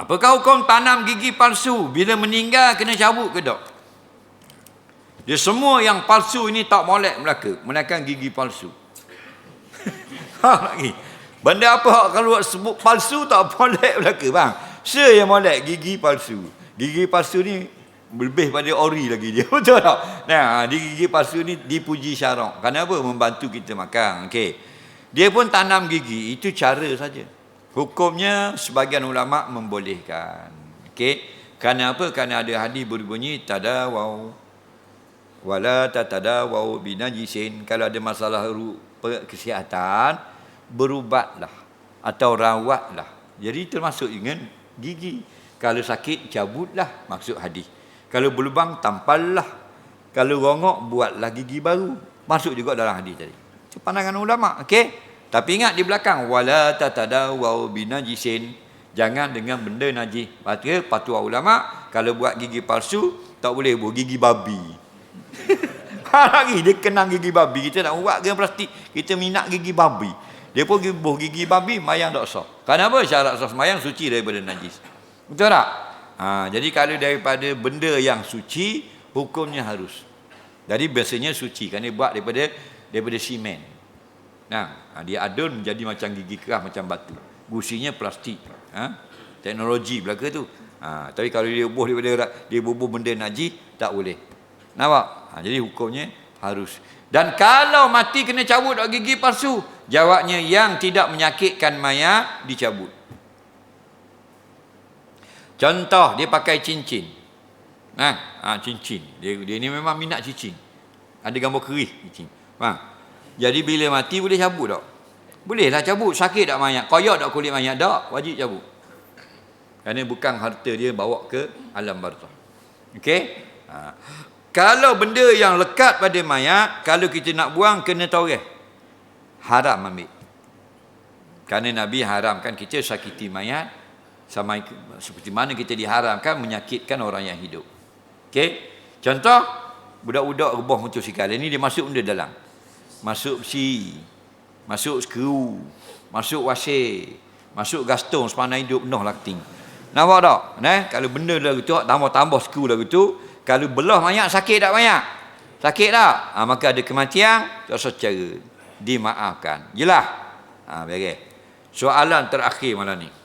Apakah hukum tanam gigi palsu bila meninggal kena cabut ke tak? Dia semua yang palsu ini tak molek Melaka. Melainkan gigi palsu. ha, lagi. Benda apa hak kalau sebut palsu tak molek Melaka bang. Saya yang molek gigi palsu. Gigi palsu ni lebih pada ori lagi dia. Betul tak? Nah, gigi palsu ni dipuji syarak. Kenapa? Membantu kita makan. Okey. Dia pun tanam gigi. Itu cara saja. Hukumnya sebagian ulama membolehkan. Okey. Kerana apa? Kerana ada hadis berbunyi tadawau wala tatadawau binajisin. Kalau ada masalah kesihatan, berubatlah atau rawatlah. Jadi termasuk dengan gigi. Kalau sakit cabutlah maksud hadis. Kalau berlubang tampallah. Kalau rongok buatlah gigi baru. Masuk juga dalam hadis tadi. Itu pandangan ulama, okey? Tapi ingat di belakang wala tatadawau binajisin. Jangan dengan benda najis. Patut patuah ulama kalau buat gigi palsu tak boleh buat gigi babi. lagi dia kenang gigi babi kita nak buat dengan plastik kita minat gigi babi. Dia pun buh gigi babi mayang tak sah. Kenapa syarat sah mayang? Suci daripada najis. Betul tak? Ha, jadi kalau daripada benda yang suci hukumnya harus. Jadi biasanya suci. Kerana buat daripada daripada simen Nah, ha, dia adun menjadi macam gigi keras macam batu. Gusinya plastik. Ha? Teknologi belaka tu. Ha, tapi kalau dia bubuh daripada dia bubuh benda najis tak boleh. Nampak? Ha, jadi hukumnya harus. Dan kalau mati kena cabut gigi palsu, jawabnya yang tidak menyakitkan mayat dicabut. Contoh dia pakai cincin. Nah, ha, cincin. Dia dia ni memang minat cincin. Ada gambar keris cincin. Faham? Jadi bila mati boleh cabut tak? Bolehlah cabut. Sakit tak mayat? Koyak tak kulit mayat? Tak. Wajib cabut. Kerana bukan harta dia bawa ke alam barzah. Okey? Ha. Kalau benda yang lekat pada mayat, kalau kita nak buang, kena toreh. Haram ambil. Kerana Nabi haramkan kita sakiti mayat, sama seperti mana kita diharamkan menyakitkan orang yang hidup. Okey? Contoh, budak-budak rebah motosikal. Ini dia masuk benda dalam masuk besi, masuk skru, masuk wasir, masuk gaston sepanjang hidup penuh lah keting. Nampak tak? Nah, kalau benda dah gitu, tambah-tambah skru dah gitu, kalau belah banyak sakit tak banyak? Sakit tak? Ha, maka ada kematian, tak secara dimaafkan. Jelas? Ha, baik. Soalan terakhir malam ni.